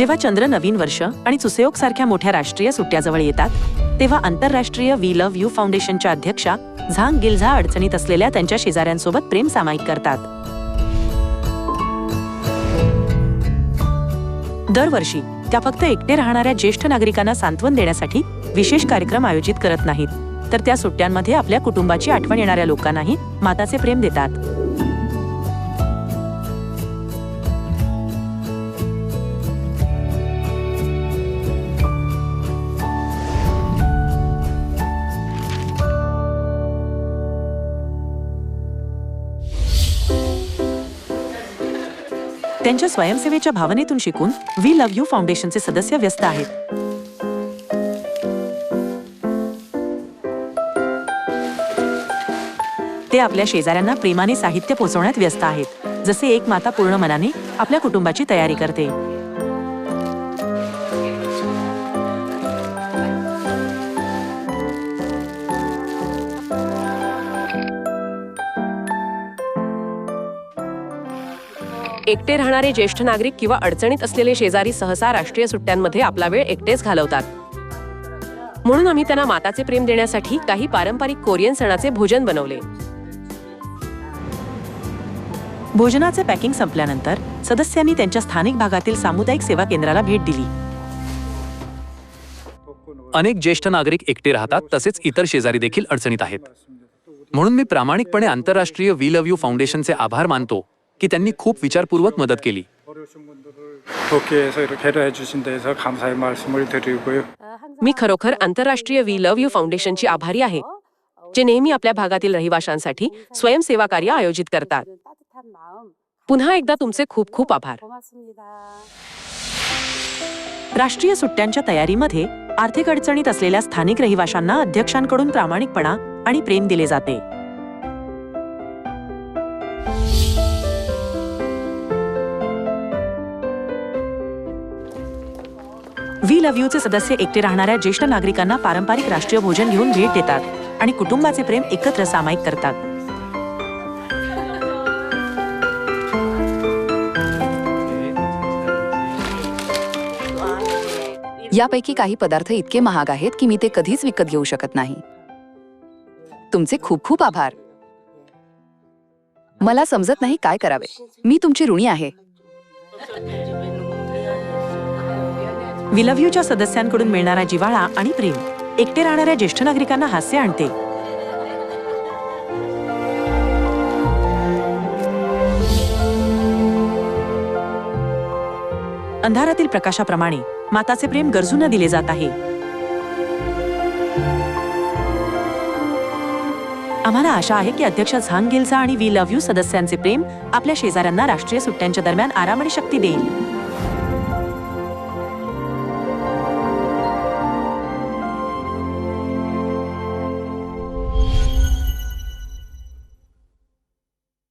जेव्हा चंद्र नवीन वर्ष आणि चुसेओक सारख्या मोठ्या राष्ट्रीय सुट्ट्याजवळ येतात तेव्हा आंतरराष्ट्रीय वी लव्ह यू फाउंडेशनच्या अध्यक्षा झांग गिलझा अडचणीत असलेल्या त्यांच्या शेजाऱ्यांसोबत प्रेम सामायिक करतात. दरवर्षी त्या फक्त एकटे राहणाऱ्या ज्येष्ठ नागरिकांना सांत्वन देण्यासाठी विशेष कार्यक्रम आयोजित करत नाहीत तर त्या सुट्ट्यांमध्ये आपल्या कुटुंबाची आठवण येणाऱ्या लोकांनाही माताचे प्रेम देतात. त्यांच्या स्वयंसेवेच्या भावनेतून शिकून वी लव्ह यू फाउंडेशनचे सदस्य व्यस्त आहेत. ते आपल्या शेजाऱ्यांना प्रेमाने साहित्य पोहोचवण्यात व्यस्त आहेत. जसे एक माता पूर्ण मनाने आपल्या कुटुंबाची तयारी करते. एकटे राहणारे ज्येष्ठ नागरिक किंवा अडचणीत असलेले शेजारी सहसा राष्ट्रीय सुट्ट्यांमध्ये आपला वेळ एकटेच घालवतात. म्हणून आम्ही त्यांना माताचे प्रेम देण्यासाठी काही पारंपरिक कोरियन सणाचे भोजन बनवले. भोजनाचे पॅकिंग संपल्यानंतर सदस्यांनी त्यांच्या स्थानिक भागातील सामुदायिक सेवा केंद्राला भेट दिली. अनेक ज्येष्ठ नागरिक एकटे राहतात तसेच इतर शेजारी देखील अडचणीत आहेत. म्हणून मी प्रामाणिकपणे आंतरराष्ट्रीय वी लव्ह यू फाउंडेशनचे आभार मानतो. की त्यांनी खूप विचारपूर्वक मदत केली. मी खरोखर आंतरराष्ट्रीय वी लव्ह यू फाउंडेशनची आभारी आहे जे नेहमी आपल्या भागातील रहिवाशांसाठी स्वयंसेवा कार्य आयोजित करतात. पुन्हा एकदा तुमचे खूप खूप आभार. राष्ट्रीय सुट्ट्यांच्या तयारीमध्ये आर्थिक अडचणीत असलेल्या स्थानिक रहिवाशांना अध्यक्षांकडून प्रामाणिकपणा आणि प्रेम दिले जाते. वी लव्ह यूचे सदस्य एकटे राहणाऱ्या ज्येष्ठ नागरिकांना पारंपरिक राष्ट्रीय भोजन घेऊन भेट देतात आणि कुटुंबाचे प्रेम एकत्र सामायिक करतात. यापैकी काही पदार्थ इतके महाग आहेत की मी ते कधीच विकत घेऊ शकत नाही. तुमचे खूप खूप आभार. मला समजत नाही काय करावे. मी तुमची ऋणी आहे. विलव्ह्यूच्या सदस्यांकडून मिळणारा जिव्हाळा आणि प्रेम. एकटे राहणाऱ्या ज्येष्ठ नागरिकांना हास्य आणते. अंधारातील प्रकाशाप्रमाणे माताचे प्रेम गरजूंना दिले जात आहे. आम्हाला आशा आहे की अध्यक्ष झांग गिलचा आणि वी लव्ह यू सदस्यांचे प्रेम आपल्या शेजाऱ्यांना राष्ट्रीय सुट्ट्यांच्या दरम्यान आराम आणि शक्ती देईल.